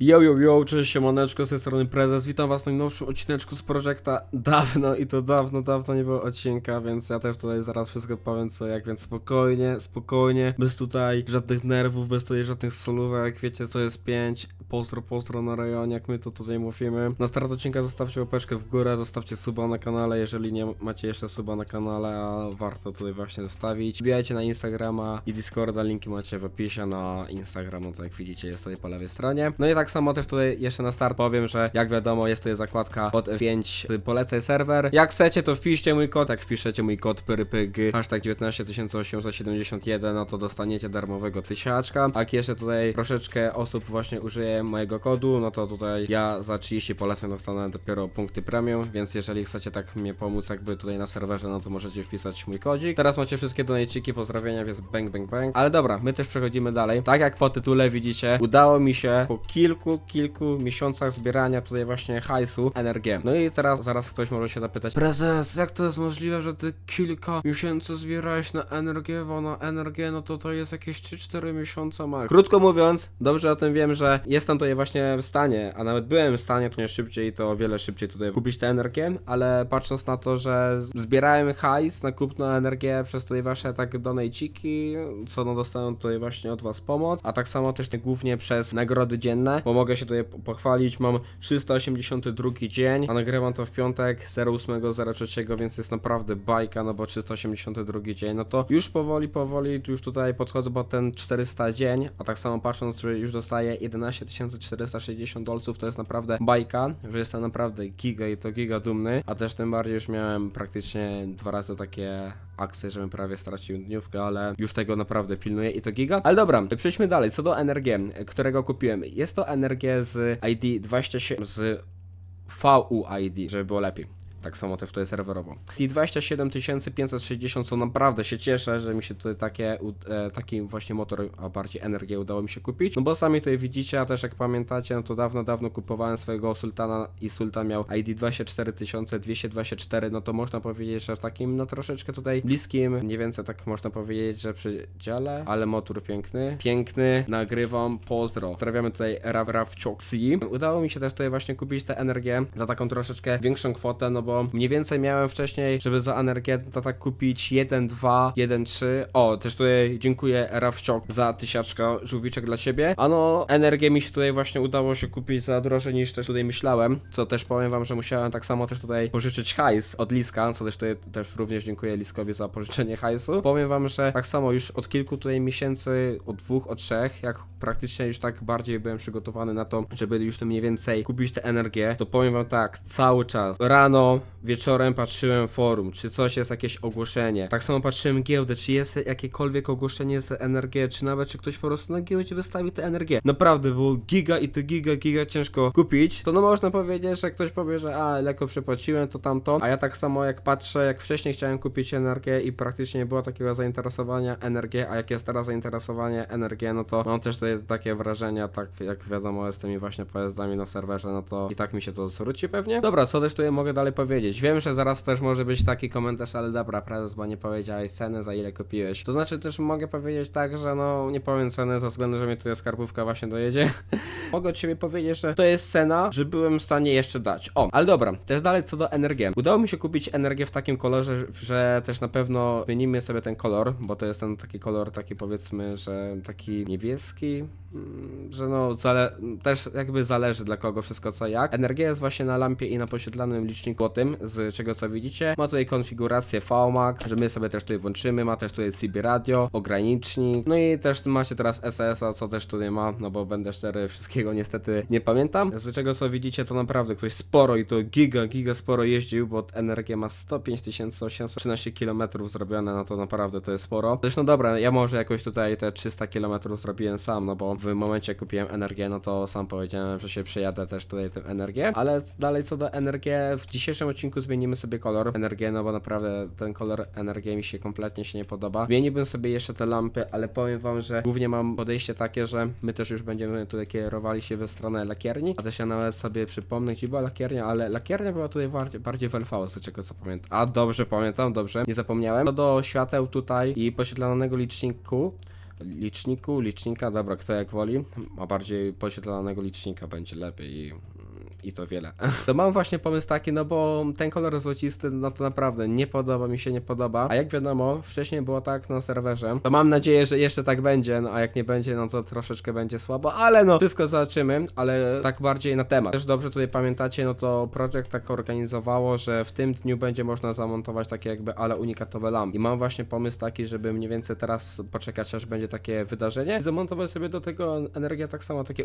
Yo, yo, yo, cześć, siemaneczko, z tej strony Prezes, witam was w najnowszym odcineczku z Projekta dawno i to dawno, dawno nie było odcinka, więc ja też tutaj zaraz wszystko powiem co jak, więc spokojnie, spokojnie, bez tutaj żadnych nerwów, bez tutaj żadnych solówek, wiecie co jest 5, pozdro, pozdro na rejonie, jak my to tutaj mówimy. Na start odcinka zostawcie łapeczkę w górę, zostawcie suba na kanale, jeżeli nie macie jeszcze suba na kanale, a warto tutaj właśnie zostawić. Wbijajcie na Instagrama i Discorda, linki macie w opisie na no to jak widzicie jest tutaj po lewej stronie. No i tak samo też tutaj jeszcze na start powiem, że jak wiadomo jest tutaj zakładka pod F5 polecaj serwer. Jak chcecie to wpiszcie mój kod, jak wpiszecie mój kod pyrypyg hashtag 19871, no to dostaniecie darmowego tysiaczka. A jak jeszcze tutaj troszeczkę osób właśnie użyje mojego kodu, no to tutaj ja za 30 poleceń dostanę dopiero punkty premium, więc jeżeli chcecie tak mnie pomóc jakby tutaj na serwerze, no to możecie wpisać mój kodzik. Teraz macie wszystkie donajciki, pozdrowienia, więc bang bang bang. Ale dobra, my też przechodzimy dalej. Tak jak po tytule widzicie, udało mi się po kilku, kilku miesiącach zbierania tutaj właśnie hajsu NRG. No i teraz zaraz ktoś może się zapytać, prezes, jak to jest możliwe, że ty kilka miesięcy zbierałeś na NRG, bo na NRG no to to jest jakieś 3-4 miesiące max. Krótko mówiąc, dobrze o tym wiem, że jestem tutaj właśnie w stanie, a nawet byłem w stanie, to nie szybciej, to o wiele szybciej tutaj kupić tę energię, ale patrząc na to, że zbierałem hajs na kupno energię przez tutaj wasze tak donajciki, co no dostałem tutaj właśnie od was pomoc, a tak samo też głównie przez nagrody dzienne, bo mogę się tutaj po- pochwalić, mam 382 dzień, a nagrywam to w piątek 08.03, więc jest naprawdę bajka, no bo 382 dzień, no to już powoli, powoli już tutaj podchodzę po ten 400 dzień, a tak samo patrząc, że już dostaję 11 460 dolców, to jest naprawdę bajka, że jestem naprawdę giga i to giga dumny, a też tym bardziej już miałem praktycznie dwa razy takie akcje, żebym prawie stracił dniówkę, ale już tego naprawdę pilnuję i to giga. Ale dobra, przejdźmy dalej, co do NRG, którego kupiłem. Jest to NRG z ID 27, z VUID, żeby było lepiej. Tak samo też tutaj serwerowo. I 27560 są naprawdę się cieszę, że mi się tutaj takie, e, taki właśnie motor, a bardziej energię udało mi się kupić. No bo sami tutaj widzicie, a też jak pamiętacie, no to dawno, dawno kupowałem swojego Sultana i Sultan miał ID 24224, no to można powiedzieć, że w takim no troszeczkę tutaj bliskim, mniej więcej tak można powiedzieć, że przy dziale, ale motor piękny, piękny, nagrywam, pozdro. Pozdrawiamy tutaj Rav Ravcioksi. Udało mi się też tutaj właśnie kupić tę energię za taką troszeczkę większą kwotę, no bo mniej więcej miałem wcześniej, żeby za energię to tak kupić 1, 2, 1, 3. O, też tutaj dziękuję Rawciok za tysiaczka żółwiczek dla ciebie. A no, energię mi się tutaj właśnie udało się kupić za drożej niż też tutaj myślałem, co też powiem wam, że musiałem tak samo też tutaj pożyczyć hajs od Liska, co też tutaj też również dziękuję Liskowi za pożyczenie hajsu. Powiem wam, że tak samo już od kilku tutaj miesięcy, od dwóch, od trzech, jak praktycznie już tak bardziej byłem przygotowany na to, żeby już to mniej więcej kupić tę energię, to powiem wam tak, cały czas. Rano, wieczorem patrzyłem forum, czy coś jest jakieś ogłoszenie. Tak samo patrzyłem giełdę, czy jest jakiekolwiek ogłoszenie z energię, czy nawet czy ktoś po prostu na giełdzie wystawi tę energię. Naprawdę było giga i to giga, giga ciężko kupić. To no można powiedzieć, że ktoś powie, że a, lekko przepłaciłem, to tamto. A ja tak samo jak patrzę, jak wcześniej chciałem kupić energię i praktycznie nie było takiego zainteresowania energię, a jak jest teraz zainteresowanie energię, no to mam też tutaj takie wrażenia, tak jak wiadomo z tymi właśnie pojazdami na serwerze, no to i tak mi się to zwróci pewnie. Dobra, co też tutaj mogę dalej powiedzieć? Wiem, że zaraz też może być taki komentarz, ale dobra, prezes, bo nie powiedziałeś ceny, za ile kupiłeś. To znaczy też mogę powiedzieć tak, że no nie powiem ceny ze względu, że mnie tutaj skarbówka właśnie dojedzie. mogę od siebie powiedzieć, że to jest cena, że byłem w stanie jeszcze dać. O, ale dobra, też dalej co do energii. Udało mi się kupić energię w takim kolorze, że też na pewno zmienimy sobie ten kolor, bo to jest ten taki kolor, taki powiedzmy, że taki niebieski, mm, że no też jakby zależy dla kogo wszystko co jak. Energia jest właśnie na lampie i na poświetlanym liczniku tym, z czego co widzicie. Ma tutaj konfigurację VMAX, że my sobie też tutaj włączymy, ma też tutaj CB radio, ogranicznik, no i też macie teraz SS-a, co też tutaj ma, no bo będę szczery, wszystkiego niestety nie pamiętam. Z czego co widzicie, to naprawdę ktoś sporo i to giga, giga sporo jeździł, bo energia ma 105 813 km zrobione, no to naprawdę to jest sporo. Zresztą dobra, ja może jakoś tutaj te 300 km zrobiłem sam, no bo w momencie kupiłem energię, no to sam powiedziałem, że się przejadę też tutaj tę energię, ale dalej co do energii, w dzisiejszym odcinku zmienimy sobie kolor energii, no bo naprawdę ten kolor energii mi się kompletnie się nie podoba. Zmieniłbym sobie jeszcze te lampy, ale powiem wam, że głównie mam podejście takie, że my też już będziemy tutaj kierowali się we stronę lakierni, a też ja nawet sobie przypomnę, gdzie była lakiernia, ale lakiernia była tutaj bardziej, bardziej w LV, z czego co pamiętam. A dobrze pamiętam, dobrze, nie zapomniałem. Co do świateł tutaj i poświetlonego liczniku, liczniku, licznika, dobra, kto jak woli, a bardziej poświetlonego licznika będzie lepiej i, to wiele. To mam właśnie pomysł taki, no bo ten kolor złocisty, no to naprawdę nie podoba mi się, nie podoba, a jak wiadomo, wcześniej było tak na serwerze, to mam nadzieję, że jeszcze tak będzie, no a jak nie będzie, no to troszeczkę będzie słabo, ale no, wszystko zobaczymy, ale tak bardziej na temat. Też dobrze tutaj pamiętacie, no to projekt tak organizowało, że w tym dniu będzie można zamontować takie jakby ale unikatowe lampy. I mam właśnie pomysł taki, żeby mniej więcej teraz poczekać, aż będzie takie wydarzenie i zamontować sobie do tego energię tak samo, takie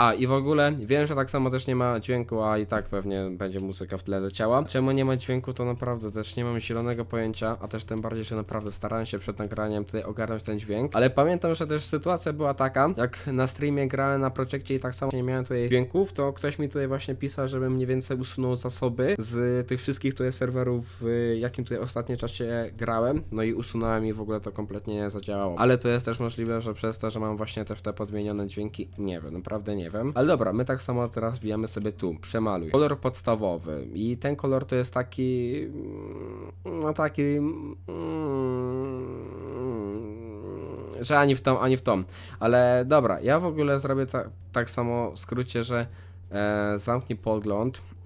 A i w ogóle wiem, że tak samo też nie ma dźwięku, a i tak pewnie będzie muzyka w tle leciała. Czemu nie ma dźwięku, to naprawdę też nie mam zielonego pojęcia, a też tym bardziej, że naprawdę starałem się przed nagraniem tutaj ogarnąć ten dźwięk. Ale pamiętam, że też sytuacja była taka, jak na streamie grałem na projekcie i tak samo nie miałem tutaj dźwięków, to ktoś mi tutaj właśnie pisał, żebym mniej więcej usunął zasoby z tych wszystkich tutaj serwerów, w jakim tutaj ostatnim czasie grałem. No i usunąłem i w ogóle to kompletnie nie zadziałało. Ale to jest też możliwe, że przez to, że mam właśnie też te podmienione dźwięki, nie wiem, naprawdę nie wiem. Ale dobra, my tak samo teraz wbijamy sobie tu, przemaluj. Kolor podstawowy i ten kolor to jest taki, mm, no taki, mm, że ani w tą, ani w tą. Ale dobra, ja w ogóle zrobię ta, tak samo w skrócie, że e, zamknij podgląd, mm,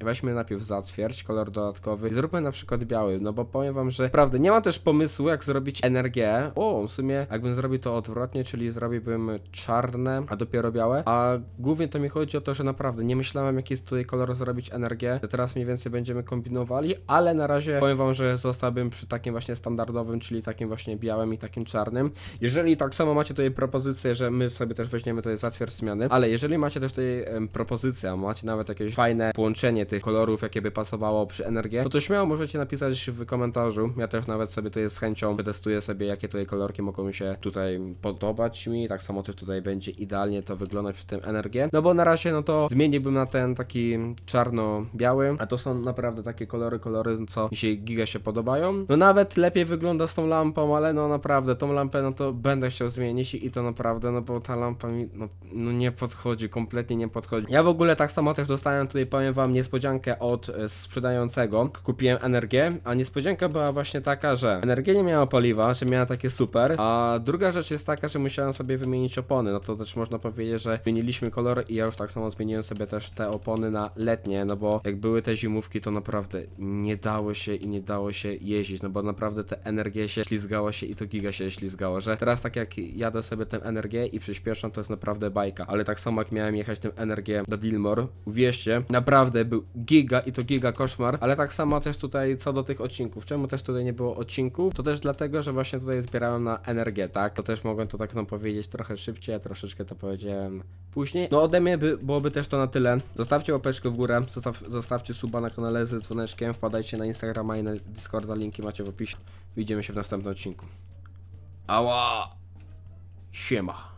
weźmy najpierw zatwierdź, kolor dodatkowy. Zróbmy na przykład biały, no bo powiem wam, że naprawdę nie mam też pomysłu jak zrobić energię, o w sumie jakbym zrobił to odwrotnie, czyli zrobiłbym czarne, a dopiero białe, a głównie to mi chodzi o to, że naprawdę nie myślałem jaki jest tutaj kolor zrobić energię, teraz mniej więcej będziemy kombinowali, ale na razie powiem wam, że zostałbym przy takim właśnie standardowym, czyli takim właśnie białym i takim czarnym. Jeżeli tak samo macie tutaj propozycję, że my sobie też weźmiemy tutaj zatwierdź zmiany, ale jeżeli macie też tutaj propozycję, a macie nawet jakieś fajne połączenie tych kolorów, jakie by pasowało przy energii, no to śmiało możecie napisać w komentarzu. Ja też nawet sobie tutaj z chęcią wytestuję sobie, jakie tutaj kolorki mogą mi się tutaj podobać mi. Tak samo też tutaj będzie idealnie to wyglądać przy tym energię. No bo na razie no to zmieniłbym na ten taki czarno-biały, a to są naprawdę takie kolory, kolory, co mi się giga się podobają. No nawet lepiej wygląda z tą lampą, ale no naprawdę tą lampę no to będę chciał zmienić i to naprawdę, no bo ta lampa mi no, no nie podchodzi, kompletnie nie podchodzi. Ja w ogóle tak samo też dostałem tutaj, powiem wam, niespodziankę od e, sprzedającego. Kupiłem energię, a niespodzianka była właśnie taka, że energia nie miała paliwa, że miała takie super, a druga rzecz jest taka, że musiałem sobie wymienić opony, no to też można powiedzieć, że zmieniliśmy kolor i ja już tak samo zmieniłem sobie też te opony na letnie, no bo jak były te zimówki, to naprawdę nie dało się i nie dało się jeździć, no bo naprawdę te energie się ślizgało się i to giga się ślizgało, że teraz tak jak jadę sobie tę energię i przyspieszam, to jest naprawdę bajka, ale tak samo jak miałem jechać tę energię do Dilmor, uwierzcie, naprawdę był giga i to giga koszmar, ale tak samo też tutaj co do tych odcinków, czemu też tutaj nie było odcinków, to też dlatego, że właśnie tutaj zbierałem na energię, tak, to też mogłem to tak no powiedzieć trochę szybciej, a troszeczkę to powiedziałem później, no ode mnie by, byłoby też to na tyle, zostawcie łapeczkę w górę, zostaw, zostawcie suba na kanale ze dzwoneczkiem, wpadajcie na Instagrama i na Discorda, linki macie w opisie, widzimy się w następnym odcinku. Ała! Siema.